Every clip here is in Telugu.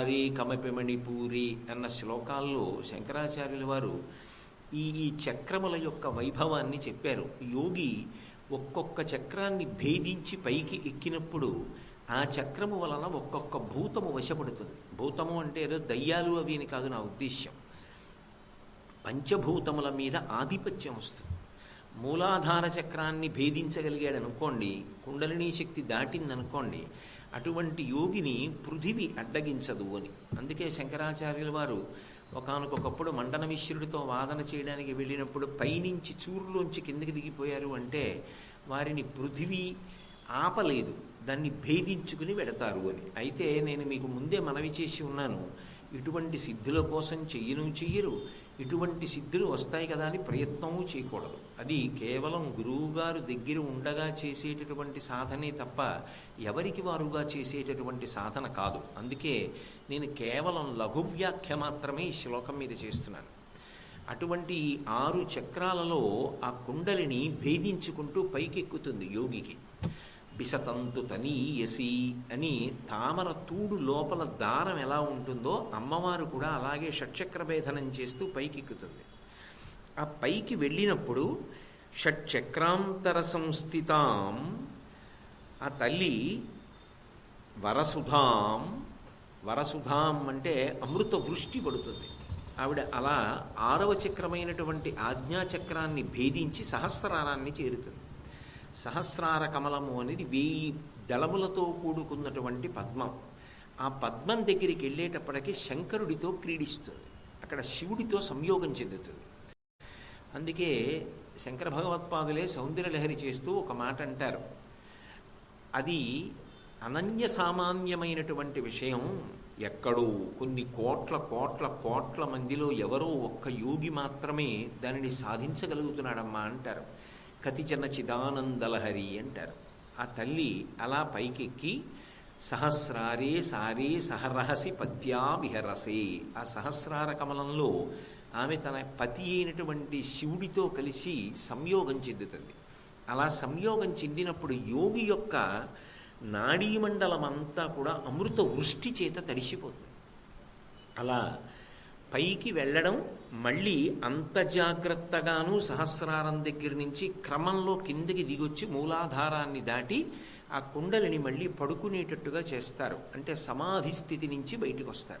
మురారి కమపిమణిపూరి అన్న శ్లోకాల్లో శంకరాచార్యుల వారు ఈ ఈ చక్రముల యొక్క వైభవాన్ని చెప్పారు. యోగి ఒక్కొక్క చక్రాన్ని భేదించి పైకి ఎక్కినప్పుడు ఆ చక్రము వలన ఒక్కొక్క భూతము వశపడుతుంది. భూతము అంటే ఏదో దయ్యాలు అవి అని కాదు నా ఉద్దేశ్యం. పంచభూతముల మీద ఆధిపత్యం వస్తుంది. మూలాధార చక్రాన్ని భేదించగలిగాడు అనుకోండి కుండలినీ శక్తి దాటిందనుకోండి అటువంటి యోగిని పృథివి అడ్డగించదు అని. అందుకే శంకరాచార్యుల వారు ఒకానొకప్పుడు మండన మిశ్రుడితో వాదన చేయడానికి వెళ్ళినప్పుడు పైనుంచి చూరులోంచి కిందకి దిగిపోయారు అంటే వారిని పృథివీ ఆపలేదు. దాన్ని భేదించుకుని వెడతారు అని. అయితే నేను మీకు ముందే మనవి చేసి ఉన్నాను. ఇటువంటి సిద్ధుల కోసం చెయ్యను చెయ్యరు. ఇటువంటి సిద్ధులు వస్తాయి కదా అని ప్రయత్నము చేయకూడదు. అది కేవలం గురువుగారు దగ్గర ఉండగా చేసేటటువంటి సాధనే తప్ప ఎవరికి వారుగా చేసేటటువంటి సాధన కాదు. అందుకే నేను కేవలం లఘు వ్యాఖ్య మాత్రమే ఈ శ్లోకం మీద చేస్తున్నాను. అటువంటి ఈ ఆరు చక్రాలలో ఆ కుండలిని భేదించుకుంటూ పైకెక్కుతుంది యోగికి. పిసతంతు తనీయసి అని తామర తూడు లోపల దారం ఎలా ఉంటుందో అమ్మవారు కూడా అలాగే షట్చక్ర భేదనం చేస్తూ పైకెక్కుతుంది. ఆ పైకి వెళ్ళినప్పుడు షట్చక్రాంతర సంస్థితాం ఆ తల్లి వరసుధాం వరసుధాం అంటే అమృత వృష్టి పడుతుంది. ఆవిడ అలా ఆరవ చక్రమైనటువంటి ఆజ్ఞాచక్రాన్ని భేదించి సహస్రారాన్ని చేరుతుంది. సహస్రార కమలము అనేది వెయ్యి దళములతో కూడుకున్నటువంటి పద్మం. ఆ పద్మం దగ్గరికి వెళ్ళేటప్పటికి శంకరుడితో క్రీడిస్తుంది. అక్కడ శివుడితో సంయోగం చెందుతుంది. అందుకే శంకర భగవత్పాదులే సౌందర్యలహరి చేస్తూ ఒక మాట అంటారు. అది అనన్య సామాన్యమైనటువంటి విషయం. ఎక్కడో కొన్ని కోట్ల కోట్ల కోట్ల మందిలో ఎవరో ఒక్క యోగి మాత్రమే దానిని సాధించగలుగుతున్నాడమ్మా అంటారు. కతిచన చిదానందలహరి అంటారు. ఆ తల్లి అలా పైకెక్కి సహస్రారే సారే సహరహసి పద్యా విహరసే ఆ సహస్రార కమలంలో ఆమె తన పతి అయినటువంటి శివుడితో కలిసి సంయోగం చెందుతుంది. అలా సంయోగం చెందినప్పుడు యోగి యొక్క నాడీమండలం అంతా కూడా అమృత వృష్టి చేత తడిసిపోతుంది. అలా పైకి వెళ్ళడం మళ్ళీ అంత జాగ్రత్తగాను సహస్రారం దగ్గర నుంచి క్రమంలో కిందకి దిగొచ్చి మూలాధారాన్ని దాటి ఆ కుండలిని మళ్ళీ పడుకునేటట్టుగా చేస్తారు. అంటే సమాధి స్థితి నుంచి బయటికి వస్తారు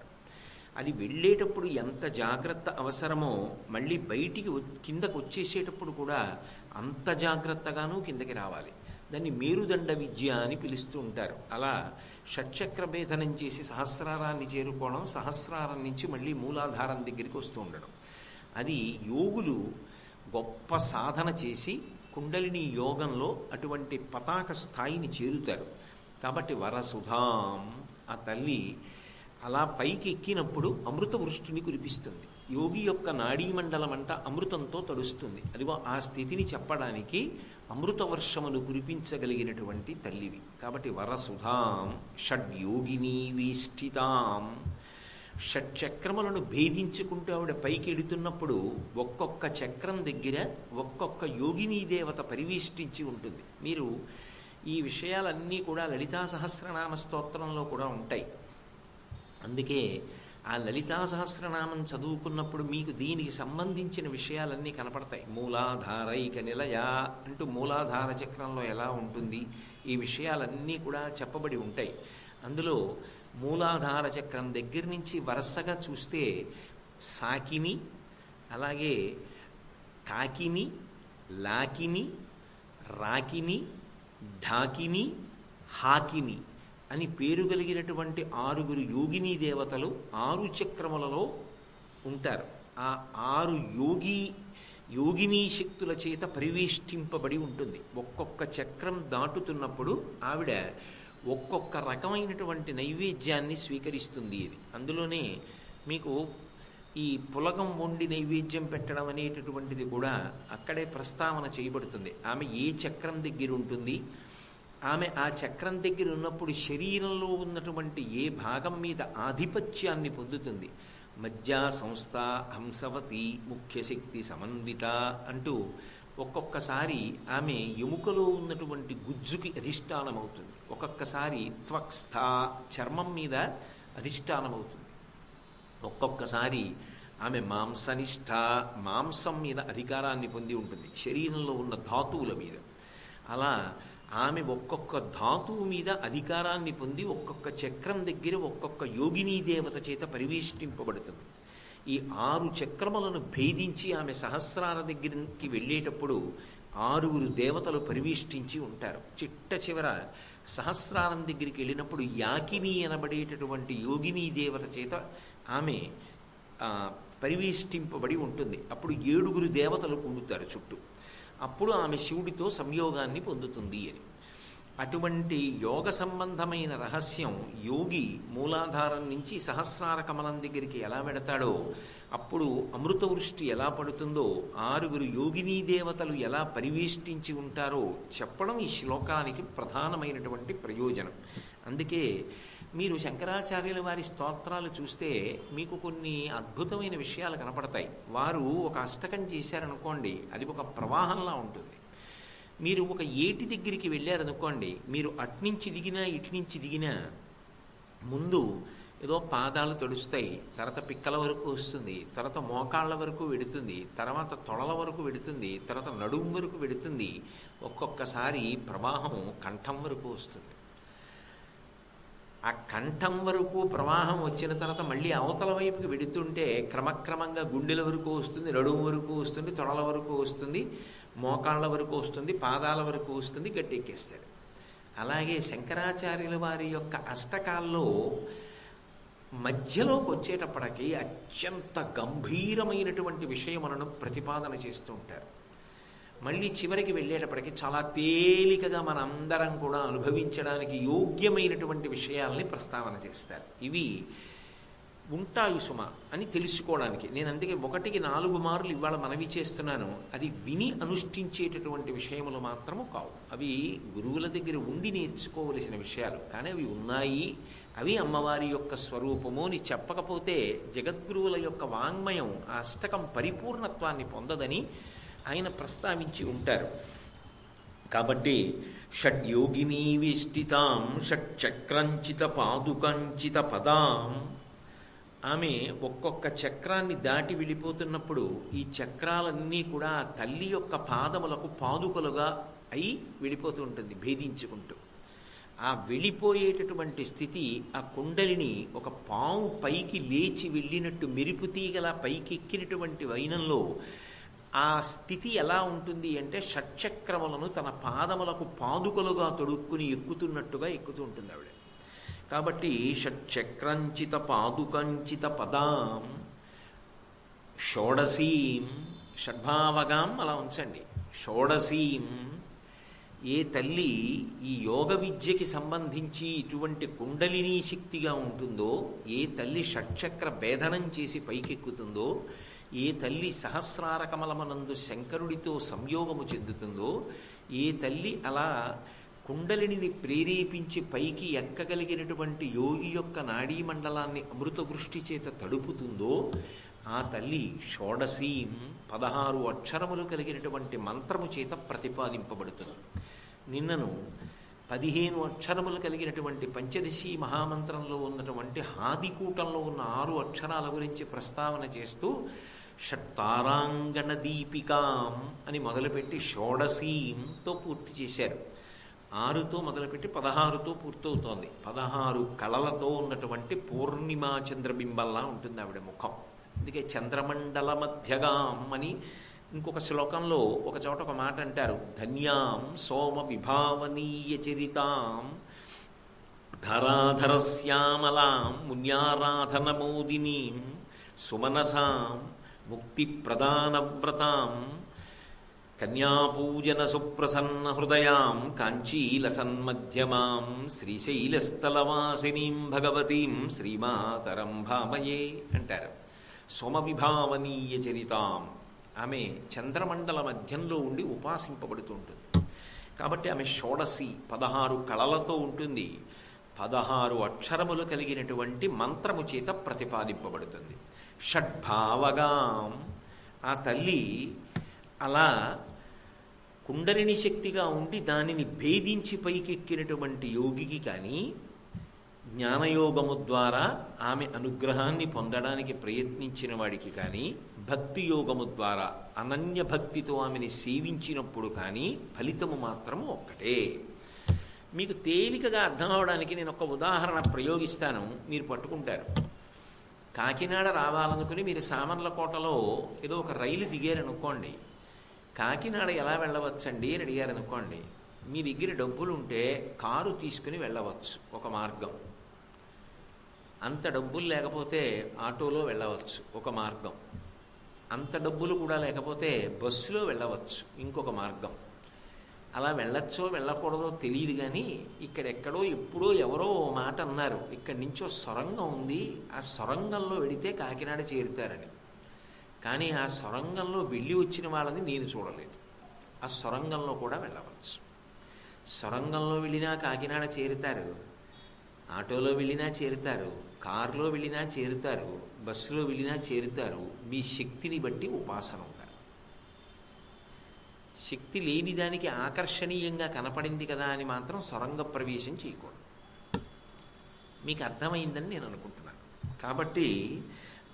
అది వెళ్ళేటప్పుడు ఎంత జాగ్రత్త అవసరమో మళ్ళీ బయటికి కిందకు వచ్చేసేటప్పుడు కూడా అంత జాగ్రత్తగాను కిందకి రావాలి. దాన్ని మేరుదండ విద్య అని పిలుస్తూ ఉంటారు. అలా షట్చక్ర భేదనం చేసి సహస్రారాన్ని చేరుకోవడం సహస్రారం నుంచి మళ్ళీ మూలాధారం దగ్గరికి వస్తూ ఉండడం. అది యోగులు గొప్ప సాధన చేసి కుండలిని యోగంలో అటువంటి పతాక స్థాయిని చేరుతారు. కాబట్టి వరసుధాం ఆ తల్లి అలా పైకి ఎక్కినప్పుడు అమృత వృష్టిని కురిపిస్తుంది. యోగి యొక్క నాడీమండలం అంట అమృతంతో తడుస్తుంది. అదిగో ఆ స్థితిని చెప్పడానికి అమృత వర్షమును కురిపించగలిగినటువంటి తల్లివి. కాబట్టి వరసుధాం షడ్యోగిని వీష్టితాం షట్చక్రములను భేదించుకుంటూ ఆవిడ పైకి ఎడుతున్నప్పుడు ఒక్కొక్క చక్రం దగ్గర ఒక్కొక్క యోగినీ దేవత పరివేష్టించి ఉంటుంది. మీరు ఈ విషయాలన్నీ కూడా లలితా సహస్రనామ స్తోత్రంలో కూడా ఉంటాయి. అందుకే ఆ లలితా సహస్రనామం చదువుకున్నప్పుడు మీకు దీనికి సంబంధించిన విషయాలన్నీ కనపడతాయి. మూలాధారైక నిలయ అంటూ మూలాధార చక్రంలో ఎలా ఉంటుంది? ఈ విషయాలన్నీ కూడా చెప్పబడి ఉంటాయి. అందులో మూలాధార చక్రం దగ్గర నుంచి వరుసగా చూస్తే సాకిని అలాగే కాకిని లాకిని రాకిని ఢాకిని హాకిని అని పేరు కలిగినటువంటి ఆరుగురు యోగిని దేవతలు ఆరు చక్రములలో ఉంటారు. ఆ ఆరు యోగి యోగిని శక్తుల చేత పరివేష్టింపబడి ఉంటుంది. ఒక్కొక్క చక్రం దాటుతున్నప్పుడు ఆవిడ ఒక్కొక్క రకమైనటువంటి నైవేద్యాన్ని స్వీకరిస్తుంది ఇది. అందులోనే మీకు ఈ పులగం వండి నైవేద్యం పెట్టడం అనేటటువంటిది కూడా అక్కడే ప్రస్తావన చేయబడుతుంది. ఆమె ఏ చక్రం దగ్గర ఉంటుంది? ఆమె ఆ చక్రం దగ్గర ఉన్నప్పుడు శరీరంలో ఉన్నటువంటి ఏ భాగం మీద ఆధిపత్యాన్ని పొందుతుంది? మధ్య సంస్థ హంసవతి ముఖ్యశక్తి సమన్విత అంటూ ఒక్కొక్కసారి ఆమె ఎముకలో ఉన్నటువంటి గుజ్జుకి అధిష్టానం అవుతుంది ఒక్కొక్కసారి త్వక్స్థ చర్మం మీద అధిష్టానమవుతుంది. ఒక్కొక్కసారి ఆమె మాంసనిష్ట మాంసం మీద అధికారాన్ని పొంది ఉంటుంది. శరీరంలో ఉన్న ధాతువుల మీద. అలా ఆమె ఒక్కొక్క ధాతువు మీద అధికారాన్ని పొంది ఒక్కొక్క చక్రం దగ్గర ఒక్కొక్క యోగినీ దేవత చేత పరివేష్టింపబడుతుంది. ఈ ఆరు చక్రములను భేదించి ఆమె సహస్రాల దగ్గరికి వెళ్ళేటప్పుడు ఆరుగురు దేవతలు పరివేష్టించి ఉంటారు. చిట్ట చివర సహస్రారం దగ్గరికి వెళ్ళినప్పుడు యాకిని అనబడేటటువంటి యోగిని దేవత చేత ఆమె పరివేష్టింపబడి ఉంటుంది. అప్పుడు ఏడుగురు దేవతలు కూడుతారు చుట్టూ. అప్పుడు ఆమె శివుడితో సంయోగాన్ని పొందుతుంది అని. అటువంటి యోగ సంబంధమైన రహస్యం యోగి మూలాధారం నుంచి సహస్రార కమలం దగ్గరికి ఎలా వెడతాడో అప్పుడు అమృతవృష్టి ఎలా పడుతుందో ఆరుగురు యోగినీ దేవతలు ఎలా పరివేష్టించి ఉంటారో చెప్పడం ఈ శ్లోకానికి ప్రధానమైనటువంటి ప్రయోజనం. అందుకే మీరు శంకరాచార్యుల వారి స్తోత్రాలు చూస్తే మీకు కొన్ని అద్భుతమైన విషయాలు కనపడతాయి. వారు ఒక అష్టకం చేశారనుకోండి అది ఒక ప్రవాహంలా ఉంటుంది. మీరు ఒక ఏటి దగ్గరికి వెళ్ళారనుకోండి మీరు అట్నుంచి దిగినా ఇట్నుంచి దిగినా ముందు ఏదో పాదాలు తడుస్తాయి తర్వాత పిక్కల వరకు వస్తుంది తర్వాత మోకాళ్ళ వరకు వెడుతుంది తర్వాత తొడల వరకు వెడుతుంది తర్వాత నడుము వరకు వెడుతుంది ఒక్కొక్కసారి ప్రవాహం కంఠం వరకు వస్తుంది. ఆ కంఠం వరకు ప్రవాహం వచ్చిన తర్వాత మళ్ళీ అవతల వైపుకి వెడుతుంటే క్రమక్రమంగా గుండెల వరకు వస్తుంది నడుము వరకు వస్తుంది తొడల వరకు వస్తుంది మోకాళ్ళ వరకు వస్తుంది పాదాల వరకు వస్తుంది గట్టెక్కేస్తాడు. అలాగే శంకరాచార్యుల వారి యొక్క అష్టకాల్లో మధ్యలోకి వచ్చేటప్పటికి అత్యంత గంభీరమైనటువంటి విషయములను ప్రతిపాదన చేస్తూ ఉంటారు. మళ్ళీ చివరికి వెళ్ళేటప్పటికి చాలా తేలికగా మనందరం కూడా అనుభవించడానికి యోగ్యమైనటువంటి విషయాల్ని ప్రస్తావన చేస్తారు. ఇవి ఉంటాయి సుమ అని తెలుసుకోవడానికి. నేను అందుకే ఒకటికి నాలుగు మార్లు ఇవాళ మనవి చేస్తున్నాను. అది విని అనుష్ఠించేటటువంటి విషయములు మాత్రము కావు. అవి గురువుల దగ్గర ఉండి నేర్చుకోవలసిన విషయాలు. కానీ అవి ఉన్నాయి. అవి అమ్మవారి యొక్క స్వరూపము అని చెప్పకపోతే జగద్గురువుల యొక్క వాంగ్మయం ఆ అష్టకం పరిపూర్ణత్వాన్ని పొందదని ఆయన ప్రస్తావించి ఉంటారు. కాబట్టి షడ్యోగినీ వేష్టితాం షట్చక్రంచిత పాదుకంచిత పదాం. ఆమె ఒక్కొక్క చక్రాన్ని దాటి వెళ్ళిపోతున్నప్పుడు ఈ చక్రాలన్నీ కూడా ఆ తల్లి యొక్క పాదములకు పాదుకలుగా అయి వెళ్ళిపోతూ ఉంటుంది భేదించుకుంటూ. ఆ వెళ్ళిపోయేటటువంటి స్థితి ఆ కుండలిని ఒక పాము పైకి లేచి వెళ్ళినట్టు మెరుపు తీగల పైకి ఎక్కినటువంటి వైనంలో ఆ స్థితి ఎలా ఉంటుంది అంటే షట్చక్రములను తన పాదములకు పాదుకలుగా తొడుక్కుని ఎక్కుతున్నట్టుగా ఎక్కుతూ ఉంటుంది ఆవిడ. కాబట్టి షట్చక్రంచిత పాదుకంచిత పదాం షోడసీం షడ్భావగాం అలా ఉంచండి. షోడసీం ఏ తల్లి ఈ యోగ విద్యకి సంబంధించి ఇటువంటి కుండలినీ శక్తిగా ఉంటుందో ఏ తల్లి షట్చక్ర భేదనం చేసి పైకెక్కుతుందో ఏ తల్లి సహస్రార కమలమనందు శంకరుడితో సంయోగము చెందుతుందో ఏ తల్లి అలా కుండలిని ప్రేరేపించి పైకి ఎక్కగలిగినటువంటి యోగి యొక్క నాడీ మండలాన్ని అమృత వృష్టి చేత తడుపుతుందో ఆ తల్లి షోడసీం పదహారు అక్షరములు కలిగినటువంటి మంత్రము చేత ప్రతిపాదింపబడుతుంది. నిన్నను పదిహేను అక్షరములు కలిగినటువంటి పంచదశి మహామంత్రంలో ఉన్నటువంటి హాదికూటంలో ఉన్న ఆరు అక్షరాల గురించి ప్రస్తావన చేస్తూ షట్టారాంగణ దీపికాం అని మొదలుపెట్టి షోడసీంతో పూర్తి చేశారు. ఆరుతో మొదలుపెట్టి పదహారుతో పూర్తవుతోంది. పదహారు కళలతో ఉన్నటువంటి పూర్ణిమా చంద్రబింబంలా ఉంటుంది ఆవిడ ముఖం. అందుకే చంద్రమండల మధ్యగాం అని ఇంకొక శ్లోకంలో ఒక చోట ఒక మాట అంటారు. ధన్యాం సోమ విభావనీయ చరితాం ధరాధరశ్యామలాం మున్యారాధనమోదినీం సుమనసాం ముక్తి ప్రధానవ్రతాం కన్యాపూజన సుప్రసన్న హృదయాం కాంచీలసన్మధ్యమాం శ్రీశైలస్థలవాసినీం భగవతీం శ్రీమాతరం భామయే అంటారు. సోమవిభావనీయ చరితాం ఆమె చంద్రమండల మధ్యంలో ఉండి ఉపాసింపబడుతూ ఉంటుంది కాబట్టి ఆమె షోడసి పదహారు కళలతో ఉంటుంది. పదహారు అక్షరములు కలిగినటువంటి మంత్రము చేత ప్రతిపాదింపబడుతుంది. షడ్భావగాం. ఆ తల్లి అలా కుండలిని శక్తిగా ఉండి దానిని భేదించి పైకెక్కినటువంటి యోగికి కానీ జ్ఞానయోగము ద్వారా ఆమె అనుగ్రహాన్ని పొందడానికి ప్రయత్నించిన వాడికి కానీ భక్తి యోగము ద్వారా అనన్య భక్తితో ఆమెని సేవించినప్పుడు కానీ ఫలితము మాత్రము ఒక్కటే. మీకు తేలికగా అర్థం అవడానికి నేను ఒక ఉదాహరణ ప్రయోగిస్తాను. మీరు పట్టుకుంటారు. కాకినాడ రావాలనుకుని మీరు సామర్లకోటలో ఏదో ఒక రైలు దిగారనుకోండి. కాకినాడ ఎలా వెళ్ళవచ్చండి అని అడిగారనుకోండి మీ దగ్గర డబ్బులు ఉంటే కారు తీసుకుని వెళ్ళవచ్చు ఒక మార్గం. అంత డబ్బులు లేకపోతే ఆటోలో వెళ్ళవచ్చు ఒక మార్గం. అంత డబ్బులు కూడా లేకపోతే బస్సులో వెళ్ళవచ్చు ఇంకొక మార్గం. అలా వెళ్ళొచ్చో వెళ్ళకూడదో తెలియదు కానీ ఇక్కడెక్కడో ఎప్పుడో ఎవరో ఓ మాట అన్నారు. ఇక్కడి నుంచో సొరంగం ఉంది ఆ సొరంగంలో వెడితే కాకినాడ చేరుతారని. కానీ ఆ సొరంగంలో వెళ్ళి వచ్చిన వాళ్ళని నేను చూడలేదు. ఆ సొరంగంలో కూడా వెళ్ళవచ్చు. సొరంగంలో వెళ్ళినా కాకినాడ చేరుతారు. ఆటోలో వెళ్ళినా చేరుతారు. కారులో వెళ్ళినా చేరుతారు. బస్సులో వెళ్ళినా చేరుతారు. మీ శక్తిని బట్టి ఉపాసన ఉండాలి. శక్తి లేని దానికి ఆకర్షణీయంగా కనపడింది కదా అని మాత్రం సొరంగ ప్రవేశం చేయకూడదు. మీకు అర్థమైందని నేను అనుకుంటున్నాను. కాబట్టి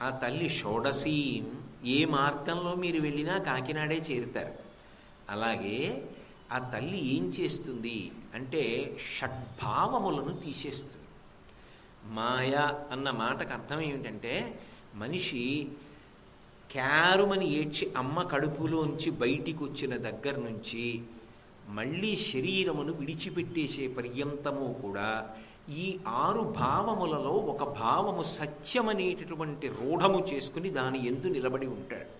ఆ తల్లి షోడసీం ఏ మార్గంలో మీరు వెళ్ళినా కాకినాడే చేరుతారు. అలాగే ఆ తల్లి ఏం చేస్తుంది అంటే షడ్భావములను తీసేస్తుంది. మాయ అన్న మాటకు అర్థం ఏమిటంటే మనిషి క్యారుమని ఏడ్చి అమ్మ కడుపులోంచి బయటికి వచ్చిన దగ్గర నుంచి మళ్ళీ శరీరమును విడిచిపెట్టేసే పర్యంతము కూడా ఈ ఆరు భావములలో ఒక భావము సత్యమనేటటువంటి రూఢము చేసుకుని దాని ఎందు నిలబడి ఉంటాడు.